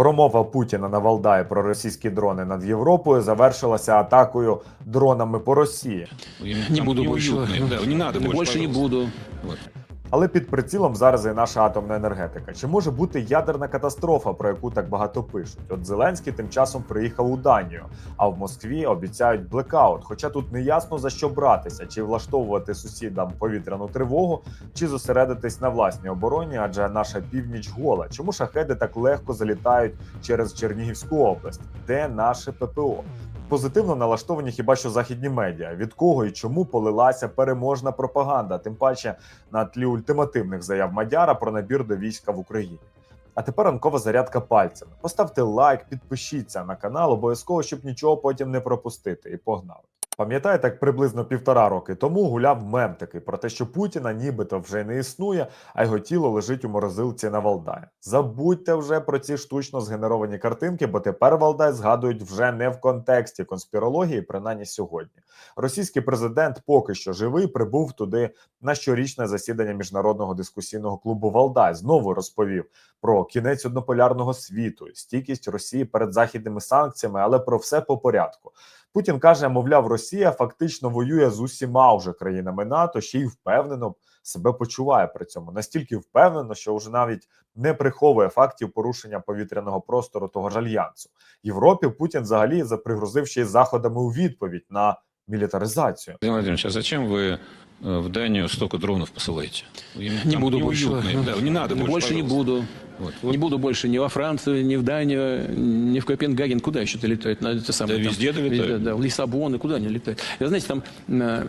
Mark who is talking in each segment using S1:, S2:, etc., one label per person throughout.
S1: Промова Путіна на Валдаї про російські дрони над Європою завершилася атакою дронами по Росії.
S2: Не
S3: Там
S2: буду більше,
S3: не, да, не надо больше,
S2: Больше не буду.
S3: Вот.
S1: Але під прицілом зараз і наша атомна енергетика. Чи може бути ядерна катастрофа, про яку так багато пишуть? От Зеленський тим часом приїхав у Данію, а в Москві обіцяють блекаут. Хоча тут не ясно за що братися, чи влаштовувати сусідам повітряну тривогу, чи зосередитись на власній обороні, адже наша північ гола. Чому шахеди так легко залітають через Чернігівську область? Де наше ППО? Позитивно налаштовані хіба що західні медіа. Від кого і чому полилася переможна пропаганда, тим паче на тлі ультимативних заяв Мадяра про набір до війська в Україні. А тепер ранкова зарядка пальцями. Поставте лайк, підпишіться на канал, обов'язково, щоб нічого потім не пропустити. І погнали. Пам'ятаєте, як приблизно півтора роки тому гуляв мем такий про те, що Путіна нібито вже не існує, а його тіло лежить у морозилці на Валдаї. Забудьте вже про ці штучно згенеровані картинки, бо тепер Валдай згадують вже не в контексті конспірології, принаймні сьогодні. Російський президент поки що живий прибув туди на щорічне засідання міжнародного дискусійного клубу Валдай. Знову розповів про кінець однополярного світу, стійкість Росії перед західними санкціями, але про все по порядку. Путін каже, мовляв, Росія фактично воює з усіма вже країнами НАТО, ще й впевнено себе почуває при цьому настільки впевнено, що вже навіть не приховує фактів порушення повітряного простору того ж альянсу. Європі Путін взагалі запригрозив ще й заходами у відповідь на мілітаризацію.
S3: Владимир Владимирович, а зачем вы э, в Данию столько дронов посылаете? Им
S2: Не
S3: там
S2: буду больше.
S3: неуютно, да, не надо больше,
S2: Больше не
S3: пожалуйста.
S2: буду.
S3: Вот, вот.
S2: Не буду больше ни во Францию, ни в Данию, ни в Копенгаген. Куда еще-то летают? На это самое,
S3: Да
S2: там,
S3: везде долетают.
S2: да, в Лиссабон и куда они летают. И, знаете, там э,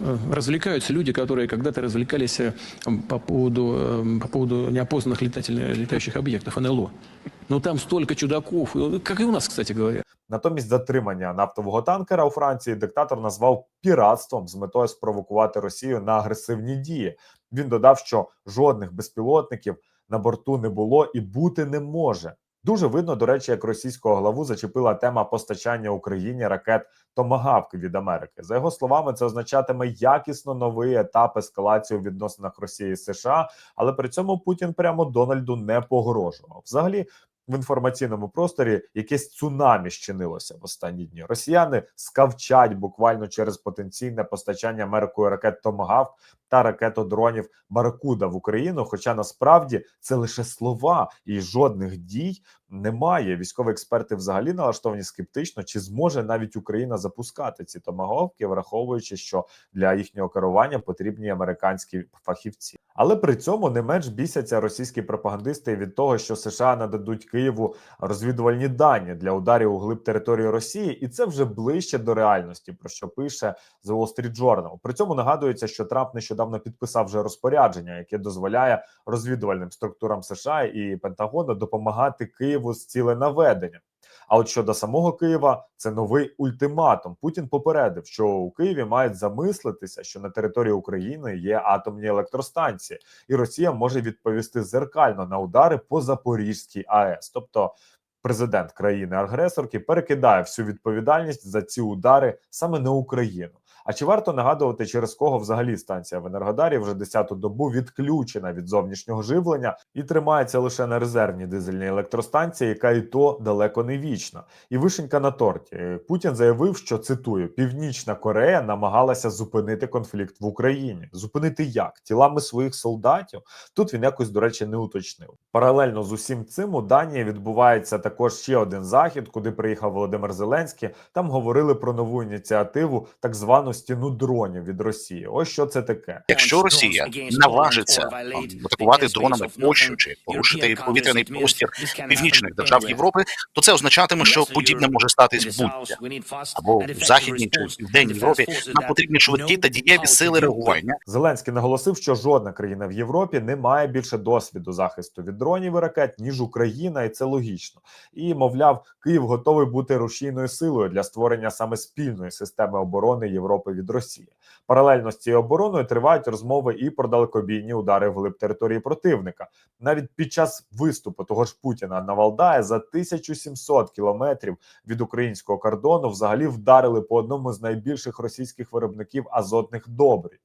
S2: э, развлекаются люди, которые когда-то развлекались э, по поводу, э, по поводу неопознанных летательных, летающих объектов, НЛО. Ну, там столько чудаков, э, как и у нас, кстати говоря.
S1: Натомість затримання нафтового танкера у Франції диктатор назвав піратством з метою спровокувати Росію на агресивні дії. Він додав, що жодних безпілотників на борту не було і бути не може. Дуже видно, до речі, як російського главу зачепила тема постачання Україні ракет Томагавк від Америки. За його словами, це означатиме якісно новий етап ескалації у відносинах Росії і США, але при цьому Путін прямо Дональду не погрожував. Взагалі, в інформаційному просторі якесь цунамі щинилося в останні дні. Росіяни скавчать буквально через потенційне постачання Америкою ракет Томагавк та ракетодронів Баракуда в Україну. Хоча насправді це лише слова і жодних дій немає. Військові експерти взагалі налаштовані скептично, чи зможе навіть Україна запускати ці томагавки, враховуючи, що для їхнього керування потрібні американські фахівці. Але при цьому не менш бісяться російські пропагандисти від того, що США нададуть Києву розвідувальні дані для ударів у глиб території Росії, і це вже ближче до реальності, про що пише The Wall Street Journal. При цьому нагадується, що Трамп нещодавно підписав вже розпорядження, яке дозволяє розвідувальним структурам США і Пентагону допомагати Києву з ціленаведенням. А от щодо самого Києва, це новий ультиматум. Путін попередив, що у Києві мають замислитися, що на території України є атомні електростанції, і Росія може відповісти зеркально на удари по Запорізькій АЕС. Тобто, президент країни-агресорки перекидає всю відповідальність за ці удари саме на Україну. А чи варто нагадувати, через кого взагалі станція в Енергодарі вже 10-ту добу відключена від зовнішнього живлення і тримається лише на резервній дизельній електростанції, яка і то далеко не вічна. І вишенька на торті Путін заявив, що цитую: Північна Корея намагалася зупинити конфлікт в Україні. Зупинити як тілами своїх солдатів? Тут він якось, до речі, не уточнив. Паралельно з усім цим у Данії відбувається також ще один захід, куди приїхав Володимир Зеленський. Там говорили про нову ініціативу, так звану стіну дронів від Росії. Ось що це таке.
S4: Якщо Росія наважиться атакувати дронами Польщу чи порушити повітряний простір північних держав Європи, то це означатиме, що подібне може статись будь-де. або в західній чи південній Європі. Нам потрібні швидкі та дієві сили реагування.
S1: Зеленський наголосив, що жодна країна в Європі не має більше досвіду захисту від дронів і ракет ніж Україна, і це логічно. І мовляв, Київ готовий бути рушійною силою для створення саме спільної системи оборони Європи від Росії. Паралельно з цією обороною тривають розмови і про далекобійні удари вглиб території противника. Навіть під час виступу того ж Путіна на Валдає за 1700 кілометрів від українського кордону взагалі вдарили по одному з найбільших російських виробників азотних добрив.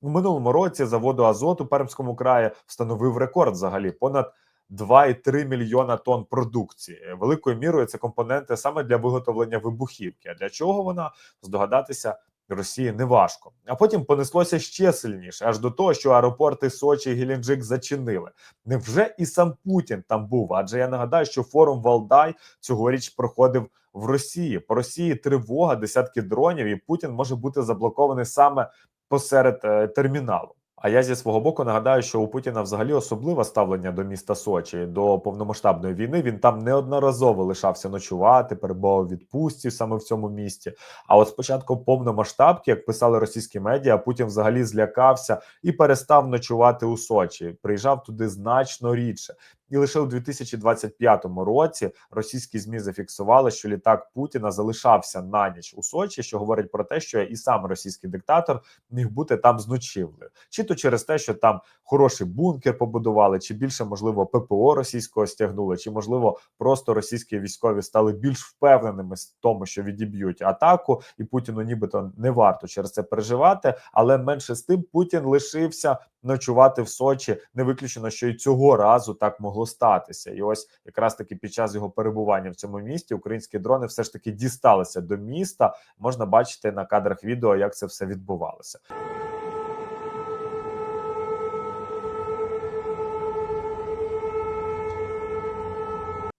S1: У минулому році заводу Азот у Пермському краї встановив рекорд взагалі понад 2,3 мільйона тонн продукції. Великою мірою це компоненти саме для виготовлення вибухівки. А для чого вона здогадатися? Росії неважко. А потім понеслося ще сильніше, аж до того, що аеропорти Сочі і Геленджик зачинили. Невже і сам Путін там був? Адже я нагадаю, що форум Валдай цьогоріч проходив в Росії. По Росії тривога, десятки дронів, і Путін може бути заблокований саме посеред е, терміналу. А я зі свого боку нагадаю, що у Путіна взагалі особливе ставлення до міста Сочі до повномасштабної війни. Він там неодноразово лишався ночувати, перебував відпустці саме в цьому місті. А от спочатку повномасштабки, як писали російські медіа, Путін взагалі злякався і перестав ночувати у Сочі. Приїжджав туди значно рідше. І лише у 2025 році російські змі зафіксували, що літак Путіна залишався на ніч у Сочі, що говорить про те, що і сам російський диктатор міг бути там з ночівлею, чи то через те, що там хороший бункер побудували, чи більше можливо ППО російського стягнули, чи можливо просто російські військові стали більш впевненими в тому, що відіб'ють атаку, і Путіну нібито не варто через це переживати. Але менше з тим Путін лишився ночувати в Сочі. Не виключено, що і цього разу так могло статися. І ось якраз таки під час його перебування в цьому місті українські дрони все ж таки дісталися до міста. Можна бачити на кадрах відео, як це все відбувалося.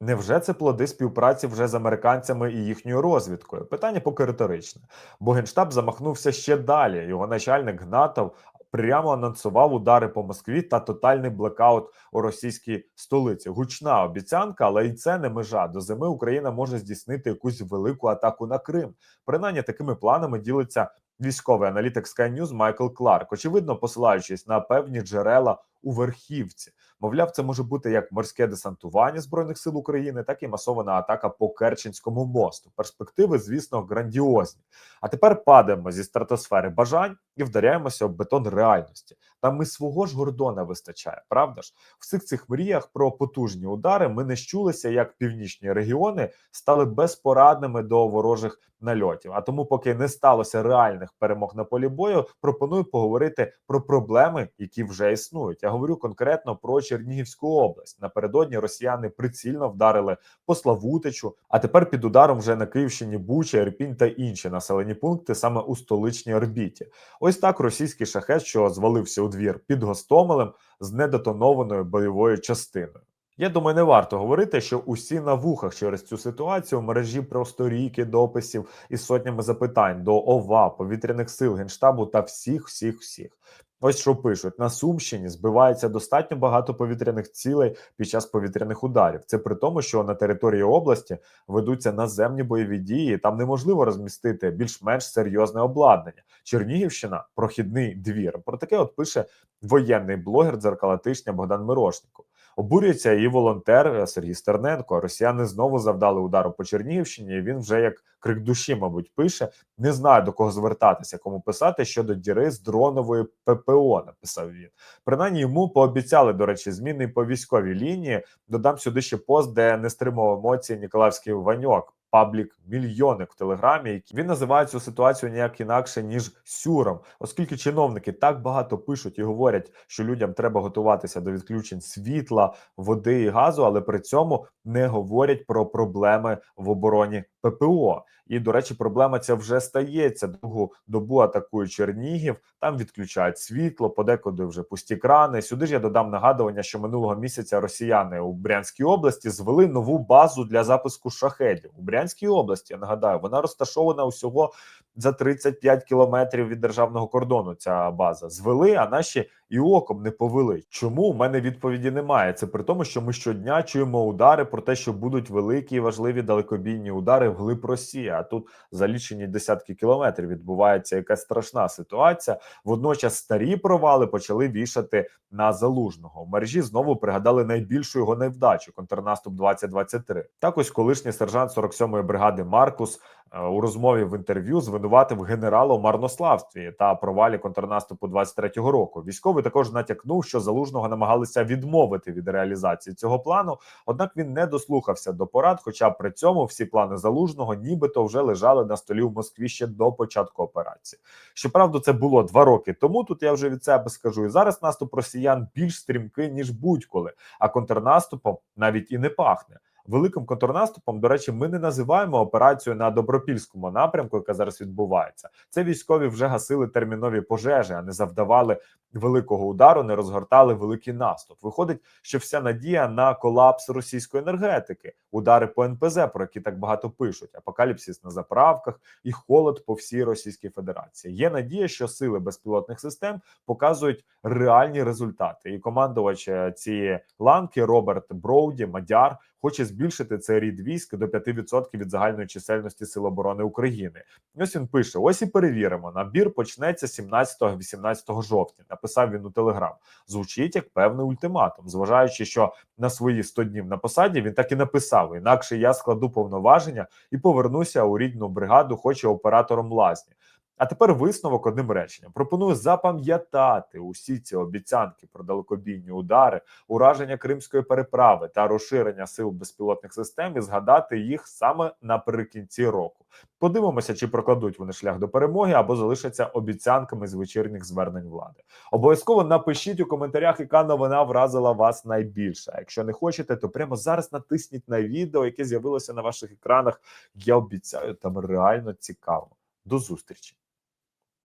S1: Невже це плоди співпраці вже з американцями і їхньою розвідкою? Питання поки риторичне, бо генштаб замахнувся ще далі. Його начальник Гнатов прямо анонсував удари по Москві та тотальний блекаут у російській столиці. Гучна обіцянка, але і це не межа. До зими Україна може здійснити якусь велику атаку на Крим. Принаймні такими планами ділиться військовий аналітик Sky News Майкл Кларк, очевидно, посилаючись на певні джерела у верхівці. Мовляв, це може бути як морське десантування збройних сил України, так і масована атака по Керченському мосту. Перспективи, звісно, грандіозні. А тепер падаємо зі стратосфери бажань і вдаряємося об бетон реальності. Там і свого ж Гордона вистачає, правда ж? В всіх цих мріях про потужні удари ми не щулися, як північні регіони стали безпорадними до ворожих нальотів. А тому, поки не сталося реальних перемог на полі бою, пропоную поговорити про проблеми, які вже існують. Я говорю конкретно про Чернігівську область. Напередодні росіяни прицільно вдарили по Славутичу, а тепер під ударом вже на Київщині Буча, Ірпінь та інші населені пункти саме у столичній орбіті. Ось так російський шахет, що звалився у двір під Гостомелем з недетонованою бойовою частиною. Я думаю, не варто говорити, що усі на вухах через цю ситуацію в мережі просто ріки дописів із сотнями запитань до ОВА, повітряних сил, генштабу та всіх, всіх, всіх. Ось що пишуть: на Сумщині збивається достатньо багато повітряних цілей під час повітряних ударів. Це при тому, що на території області ведуться наземні бойові дії. Там неможливо розмістити більш-менш серйозне обладнання. Чернігівщина прохідний двір. Про таке от пише воєнний блогер дзеркала тижня Богдан Мирошников. Обурюється і волонтер е, Сергій Стерненко. Росіяни знову завдали удару по Чернігівщині. Він вже як крик душі, мабуть, пише. Не знаю до кого звертатися, кому писати щодо діри з дронової ППО. Написав він. Принаймні йому пообіцяли, до речі, зміни по військовій лінії. Додам сюди ще пост, де не стримував емоції Ніколаївський Ваньок. Паблік мільйонник в телеграмі, які він називає цю ситуацію ніяк інакше ніж сюром, оскільки чиновники так багато пишуть і говорять, що людям треба готуватися до відключень світла, води і газу, але при цьому не говорять про проблеми в обороні ППО. І до речі, проблема ця вже стається. Другу добу атакує Чернігів. Там відключають світло, подекуди вже пусті крани. Сюди ж я додам нагадування, що минулого місяця росіяни у Брянській області звели нову базу для запуску шахедів у Брянській області. Я нагадаю, вона розташована усього за 35 кілометрів від державного кордону. Ця база звели, а наші і оком не повели. Чому у мене відповіді немає? Це при тому, що ми щодня чуємо удари про те, що будуть великі і важливі далекобійні удари вглиб Росії. А тут за лічені десятки кілометрів відбувається якась страшна ситуація. Водночас старі провали почали вішати на залужного. В мережі знову пригадали найбільшу його невдачу контрнаступ 2023. Так ось колишній сержант 47-ї бригади Маркус у розмові в інтерв'ю звинуватив генерала у марнославстві та провалі контрнаступу 23-го року. Військовий також натякнув, що залужного намагалися відмовити від реалізації цього плану. Однак він не дослухався до порад. Хоча при цьому всі плани залужного нібито вже лежали на столі в Москві ще до початку операції. Щоправда, це було два роки тому. Тут я вже від себе скажу. І зараз наступ росіян більш стрімкий ніж будь-коли, а контрнаступом навіть і не пахне. Великим контрнаступом, до речі, ми не називаємо операцію на добропільському напрямку, яка зараз відбувається. Це військові вже гасили термінові пожежі, а не завдавали великого удару, не розгортали великий наступ. Виходить, що вся надія на колапс російської енергетики, удари по НПЗ, про які так багато пишуть, апокаліпсис на заправках і холод по всій Російській Федерації. Є надія, що сили безпілотних систем показують реальні результати. І командувач е, цієї ланки Роберт Броуді, Мадяр, хоче збільшити цей рід військ до 5% від загальної чисельності Сил оборони України. Ось він пише: ось і перевіримо. Набір почнеться 17-18 жовтня. Написав він у Телеграм. Звучить як певний ультиматум, зважаючи, що на свої 100 днів на посаді він так і написав: інакше я складу повноваження і повернуся у рідну бригаду, хоч і оператором лазні. А тепер висновок одним реченням. Пропоную запам'ятати усі ці обіцянки про далекобійні удари, ураження Кримської переправи та розширення сил безпілотних систем і згадати їх саме наприкінці року. Подивимося, чи прокладуть вони шлях до перемоги або залишаться обіцянками з вечірніх звернень влади. Обов'язково напишіть у коментарях, яка новина вразила вас найбільше. Якщо не хочете, то прямо зараз натисніть на відео, яке з'явилося на ваших екранах. Я обіцяю, там реально цікаво. До зустрічі.